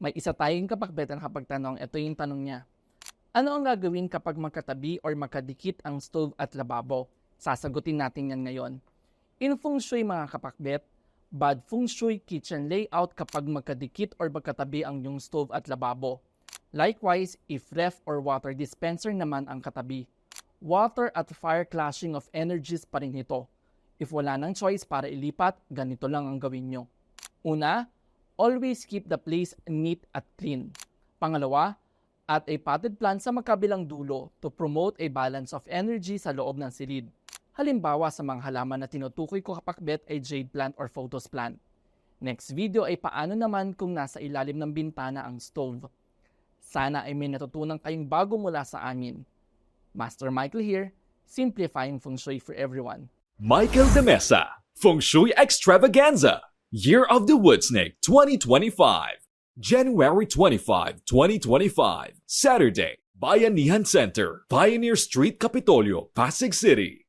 May isa tayong kapakbet na kapagtanong, ito yung tanong niya. Ano ang gagawin kapag magkatabi or magkadikit ang stove at lababo? Sasagutin natin yan ngayon. In feng shui mga kapakbet, bad feng shui kitchen layout kapag magkadikit or magkatabi ang yung stove at lababo. Likewise, if ref or water dispenser naman ang katabi. Water at fire clashing of energies pa rin ito. If wala nang choice para ilipat, ganito lang ang gawin nyo. Una, always keep the place neat at clean. Pangalawa, at a potted plant sa magkabilang dulo to promote a balance of energy sa loob ng silid. Halimbawa sa mga halaman na tinutukoy ko kapakbet ay jade plant or photos plant. Next video ay paano naman kung nasa ilalim ng bintana ang stove. Sana ay may natutunan kayong bago mula sa amin. Master Michael here, simplifying feng shui for everyone. Michael de Mesa, Feng Shui Extravaganza, Year of the Wood Snake 2025, January 25, 2025, Saturday, Bayanihan Center, Pioneer Street, Capitolio, Pasig City.